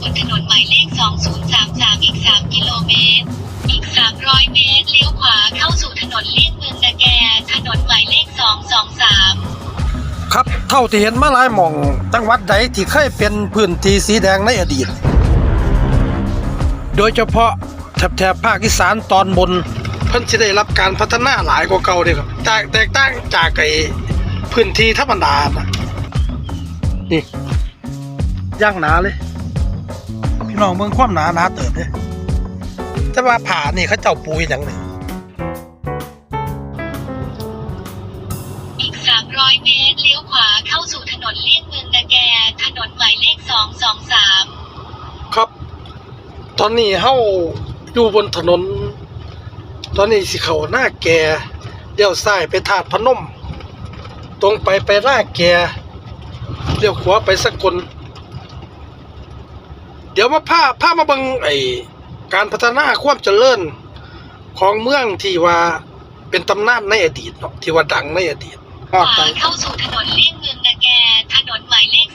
บนถนนหมายเลข 2033 อีก 3 กิโลเมตร อีก 300 เมตร เลี้ยวขวาเข้าสู่ถนนเลี่ยงเมืองนาแก ถนนหมายเลข 223ครับเท่าที่เห็นมาหลายหม่องจังหวัดใดที่เคยเป็นพื้นที่สีแดงในอดีต โดยเฉพาะแถบๆภาคอีสานตอนบน เพิ่นสิได้รับการพัฒนาหลายกว่าเก่าเด้ครับแตกแตกต่างจากไอ้พื้นที่ธรรมดานะนี่ย่างหนาเลย น้องเบิ่งความหนาหนาเติบเด้แต่ว่าผ่านี่เขาเจ้าปูเฮ็ดหยังนี่อีก 300 เมตร เลี้ยวขวาเข้าสู่ถนนเลี่ยงเมืองนาแก ถนนหมายเลข 223 ครับ ตอนนี้เฮาอยู่บนถนน ตอนนี้สิเข้าหน้าแกเลี้ยวซ้ายไปถาดพนม ตรงไปไปหน้าแกเลี้ยวขวาไปสกล เดี๋ยวมาพาพามาเบิ่งไอ้การพัฒนาความเจริญของเมืองที่ว่าเป็นตำนานในอดีตเนาะที่ว่าดังในอดีตขวาเข้าสู่ถนนเลี่ยงเมืองนาแกถนนหมายเลข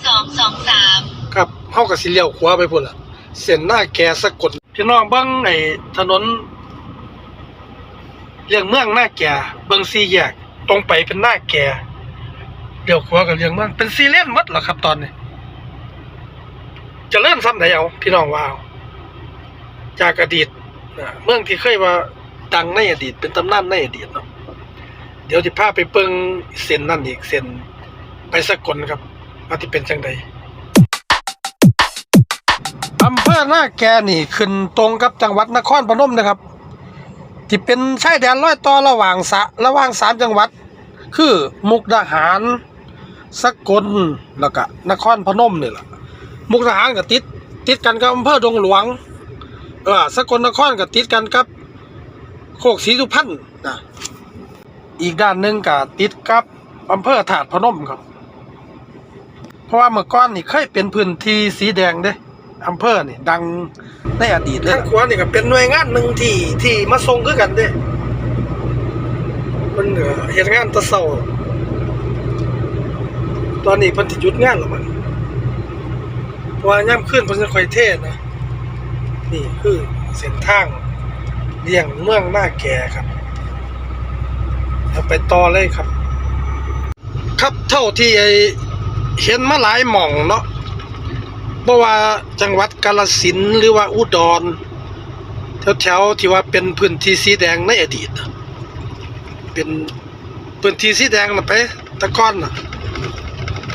223ครับเฮาก็สิเลี้ยวขวาไปพุ่นล่ะเส้นหน้าแกสกลพี่น้องเบิ่งไอ้ถนนเรียงเมืองหน้าแก่เบิ่งสี่แยกตรงไปเป็นหน้าแก่เดี๋ยวขวากับเรียงเมืองเป็นสี่เลนหมดเหรอครับตอนนี้เจะเลื่อนซ้ำไหนเอาพี่น้องว่าเอาจากอดีตเมืองที่เคยว่าดังในอดีตเป็นตำนานในอดีตเนาะเดี๋ยวจะพาไปเบิ่งเส้นนั่นอีกเส้นไปสกลครับว่าที่เป็นจังใดอำเภอหน้าแกนี่ขึ้นตรงกับจังหวัดนครพนมนะครับ ที่เป็นชายแดนร้อยต่อระหว่างสะระหว่างสามจังหวัด คือมุกดาหาร สกลแล้วก็นครพนมนี่แหละ มุกดาหารก็ติด ติดกันกับอำเภอดงหลวงเออสกลนครก็ติดกันกับ โคกศรีสุพรรณนะอีกด้านหนึ่งก็ติดกับอำเภอถาดพนมครับ เพราะว่าเมื่อก่อนนี่เคยเป็นพื้นที่สีแดงเด้อำเภอนี่ดังในอดีตเลยทางขวานี่ก็เป็นหน่วยงานหนึ่งที่ที่มาส่งคือกันเด้มันเฮ็ดงานตะเช้าตอนนี้พิ่นสิหยุดงานแล้วมัน ว่ายามคืนเพิ่นจะค่อยเทศนะนี่คือเส้นทางเลี่ยงเมืองหน้าแก่ครับเราไปต่อเลยครับ ครับเท่าที่ไอเห็นมาหลายหม่องเนาะบ่ว่าจังหวัดกาฬสินหรือว่าอุดรแถวๆที่ว่าเป็นพื้นที่สีแดงในอดีตเป็นพื้นที่สีแดงนะไปตะก้อนนะ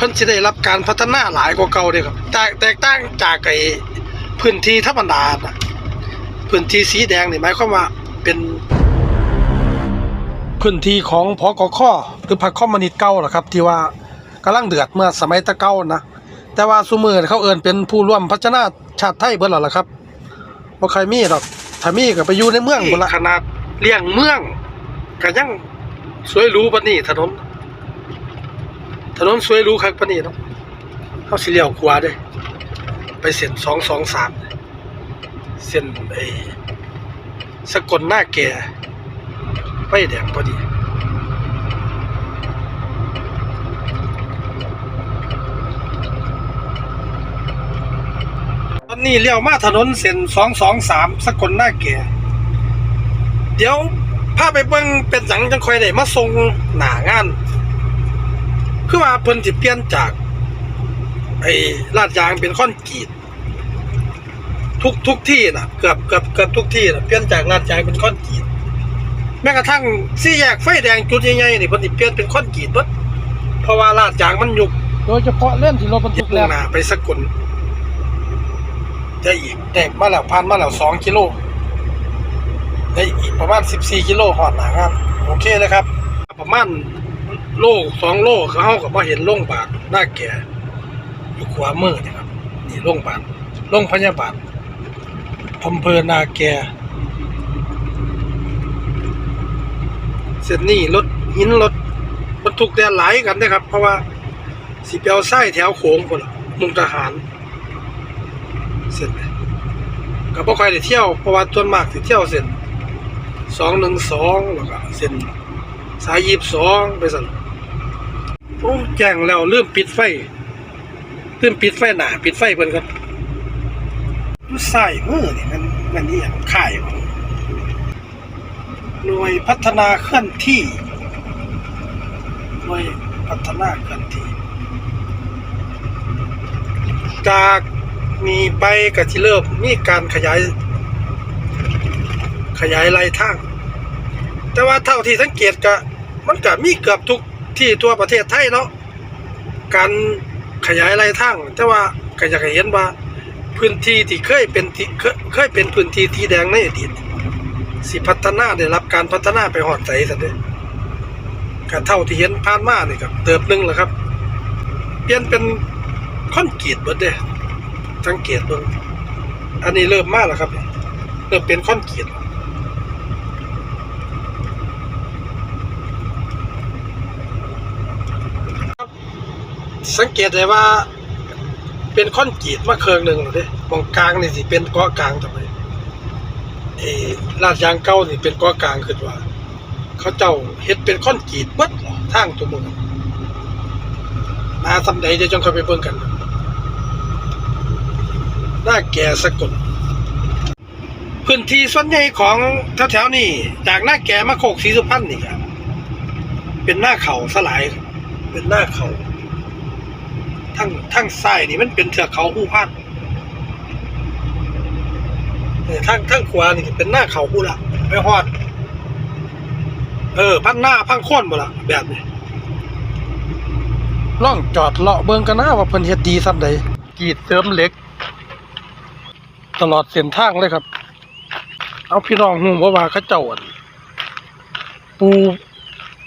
พิ่นสิได้รับการพัฒนาหลายกว่าเก่าเด้ครับแตกแตกต่างจากไอ้พื้นที่ธรรมดาน่ะพื้นที่สีแดงนี่หมายความว่าเป็น พื้นที่ของพกคหรือพรรคคอมมิวนิสต์เก่าล่ะครับ ที่ว่ากำลังเดือดเมื่อสมัยตะเก่านะแต่ว่าซุมือเขาเอิ้นเป็นผู้ร่วมพัฒนาชาติไทยเบิดแล้วล่ะครับบ่ใครมีดอกถ้ามีก็ไปอยู่ในเมืองพุ่ละขนาดเลี้ยงเมืองก็ยังสวยรู้ปานนี้ถนน ถนนสวยรู้คักปนนี้เนาะเฮาสิเลี้ยวขวาเด้ ไปเส้น223เส้นไอ้สกลหน้าแก่ไฟแดงพอดีตอนนี้เลี้ยวมาถนนเส้นสองสองสามสกลหน้าแก่ เดี๋ยวพาไปเบิ่งเป็นหยังจังคอยได้มาส่งหน้างาน คือว่าเพิ่นสิเปลี่ยนจาก ไอ้ลาดยางเป็นคอนกรีตทุกทุกที่น่ะ เกือบเกือบเกือบทุกที่น่ะเปลี่ยนจากลาดยางเป็นคอนกรีตแม้กระทั่งสี่แยกไฟแดงจุดใหญ่ๆนี่เพิ่นสิเปลี่ยนเป็นคอนกรีตเบิดเพราะว่าลาดยางมันยุบโดยเฉพาะเล่นที่รถบรรทุกมุ่แล้งวหน้าไปสกลได้อีกได้มาแล้วผ่านมาแล้ว2กิโลได้อีกประมาณ14กิโลฮอดหน้างานโอเคเลยครับ ประมาณ โล2โลเขาเฮาก็บ่เห็นโรงบาลหน้าแก่อยู่ขวามือนี่ครับ นี่โรงพยาบาลโรงพยาบาลอำเภอนาแก่เส้นนี้รถหินรถบรรทุกแดนหลายกันนะครับ เพราะว่าสิไปเอาไส้แถวโค้งพุ่นมุกทหาร เส้นนี้ก็บ่ค่อยได้เที่ยวเพราะว่าส่วนมากสิเที่ยวเส้น212แล้วก็เส้นสาย22ไปสั่น โอ้แจ้งแล้วลืมปิดไฟลืมปิดไฟหนาปิดไฟเพิ่นครับอยู่ใส่มือนี่มันมันนี่อย่างข่ายหน่วยพัฒนาเคลื่อนที่หน่วยพัฒนาเคลื่อนที่ จากมีไปกับที่เริ่มมีการขยาย ขยายไรทาง แต่ว่าเท่าที่สังเกตก็มันก็มีเกือบทุก ที่ทั่วประเทศไทยเนาะการขยายไรทางแต่ว่าก็อยากเห็นว่า พื้นที่ที่เคยเป็นที่เคยเคยเป็นพื้นที่ที่แดงในอดีตสิพัฒนาได้รับการพัฒนาไปหอดใสสันเด้ก็เท่าที่เห็นผ่านมานี่ครับเติบหนึงแล้วครับ เปลี่ยนเป็นคอนกรีตเบิดเด้สังเกตเบิ่งอันนี้เริ่มมากแล้วครับ เริ่มเป็นคอนกรีต สังเกตได้ว่า เป็นคอนกรีตมาเครืองหนึ่งเลยมองกลางนี่สิเป็นเกาะกลางทำไมเออลาดยางเก่านี่เป็นเกาะกลางขึ้นว่า เขาเจ้าเฮ็ดเป็นคอนกรีตเบิดทางตัวมืองนาสำใดจะจงเข้าไปเบิ่งกันหน้าแก่สะกลพื้นที่ส่วนใหญ่ของแถวๆนี้จากหน้าแก่มาโคกศรีสุพรรณนี่ครับเป็นหน้าเขาสลาย เป็นหน้าเขา ทั้งทั้งซ้ายนี่มันเป็นเทือกเขาหูพานเออทั้งทั้งขวานี่เป็นหน้าเขาหูละไปฮอด เออ พันหน้าพังค่นหมดละแบบนี้ล่องจอดเลาะเบิ่งกันนะว่าเพิ่นเฮ็ดดีซำใดกรีดเสริมเหล็ก ตลอดเส้นทางเลยครับ เอาพี่น้องฮู้ว่าว่าเขาเจ้าอั่นปู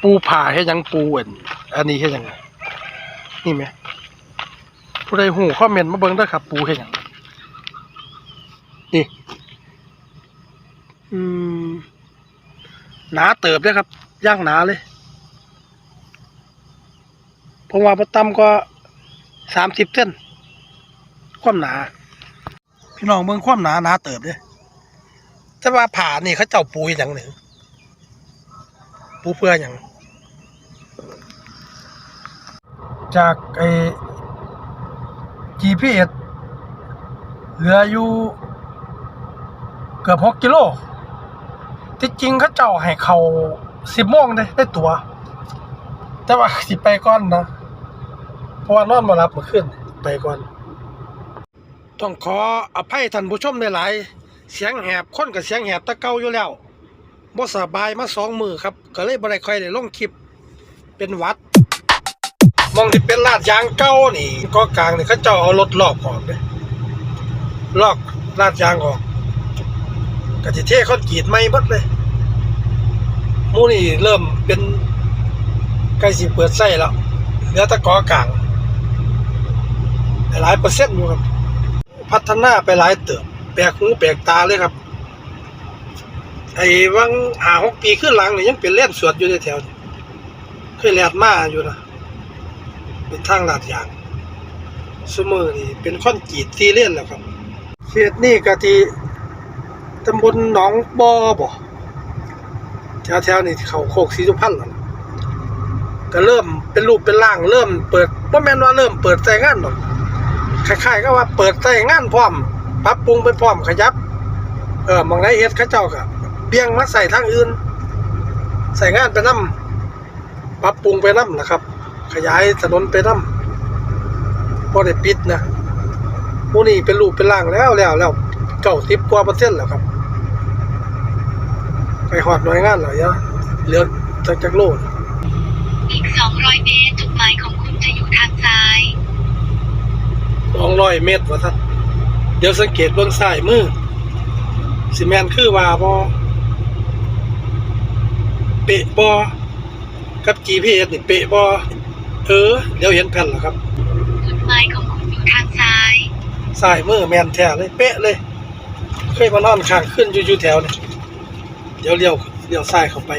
ปูผ่าเฮ็ดหยังปูอันอันนี้เฮ็ดหยังไงนี่แหม ผู้ใดหูคอเมนมาเบิ่งเด้ครับ ปูเฮ็ดหยังนี่อืมหนาเติบเด้ครับย่างหนาเลยผมว่าบ่ต่ำกว่าสามสิบเส้น ความหนา พี่น้องเบิ่งความหนาหนาเติบเด้อแต่ว่าผ่านี่เขาเจ้าปูเฮ็ดหนี่งปูเพื่อหยังจากไอ GPS เหลืออยู่เกือบหกกิโล ที่จริงเขาเจ้าให้เขาสิบโมงได้ได้ตัว แต่ว่าสิไปก่อนนะเพราะว่านอนมารับมื่อคืนไปก่อน ต้องขออภัยท่านผู้ชมหลายๆเสียงแหบคนกับเสียงแหบตะเกาอยู่แล้วบ่สบายมาสองมือครับ ก็เลยบ่ได้ค่อยได้ลงคลิปเป็นวัด มองที่เป็นลาดยางเก่านี่ก็กลางนี่เขาเจ้าเอารถลอกออกเด้ลอกลาดยางออกก็สิเทคอนกรีตใหม่บิดเลยมูนี่เริ่มเป็นใกล้สิเปิดไส้แล้วเหลือต่กอกลางหลายเปอร์เซ็นต์อยู่ครับ พัฒนาไปหลายเติบแปลกหูแปลกตาเลยครับ ไอ้วังหาหกปีขึ้นหลังเนี่ยยังเป็นเล่นสวดอยู่ในแถวเคยแลดมาอยู่นะ เป็นทางลาดยางสมอนี่เป็นคอนกรีตที่เล่นแล้วครับเขตนี่กะที่ตำบลหนองบอบ่แถวๆนี่เขาโคกศรีสุพรรณแล้วก็เริ่มเป็นรูปเป็นร่างเริ่มเปิดบ่แม่นว่าเริ่มเปิดใส่งานหรอกคล้ายๆก็ว่าเปิดใส่งานพร้อมปรับปรุงไปพร้อมขยับ เออมองไหนเฮ็ดเขาเจ้าก็เบี่ยงมาใส่ทางอื่น ใส่งานไปนํปรับปรุงไปนํนะครับ ขยายถนนไปน้ำบ่ได้ปิดนะหมู่นี้เป็นรูปเป็นร่างแล้วแล้วแล้วเก้าสิบกว่าเปอร์เซ็นต์แล้วครับ ไปหอดหน่วยงานแล้วยะเหลือจากจากโลดอีก200เมตรจุดหมายของคุณจะอยู่ทางซ้ายสองร้อยเมตรว่าท่านเดี๋ยวสังเกตเบื้องซ้ายมือสิแมนคือว่าบอเปะบอกับ GPS นี่เปะบอ เออ เดี๋ยวเห็นแผ่นแล้วครับจุดหมายของคุณอยู่ทางซ้าย สายมือแมนแท้เลย เป๊ะเลย เคยมานอนข้างขึ้นอยู่อยู่แถวนี่เดี๋ยวเลี้ยวเลี้ยวซ้ายเข้าไป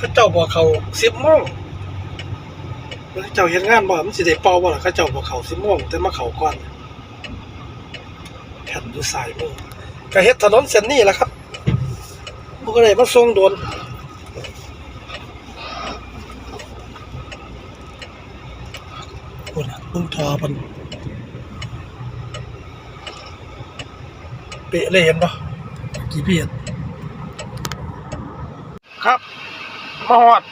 พระเจ้าบอกเขาสิบโมงพระเจ้าเห็นงานบ่มันสิได้เป่าบ่ล่ะเขาเจ้าบอกเขาสิบโมงแต่มาเขาก่อนแผ่นอยู่สายมือก็เฮ็ดถนนเส้นนี้แหละครับบ่ก็ได้มาส่งโดน พิ่งทอเพิ่นป๊ะเลยเห็นปะกี่เพียครับมาหอด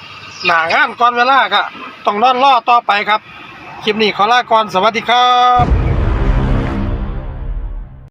หนางานก่อนเวลาก็ต้องนอนรอต่อไปครับ คลิปนี้ขอลาก่อนสวัสดีครับ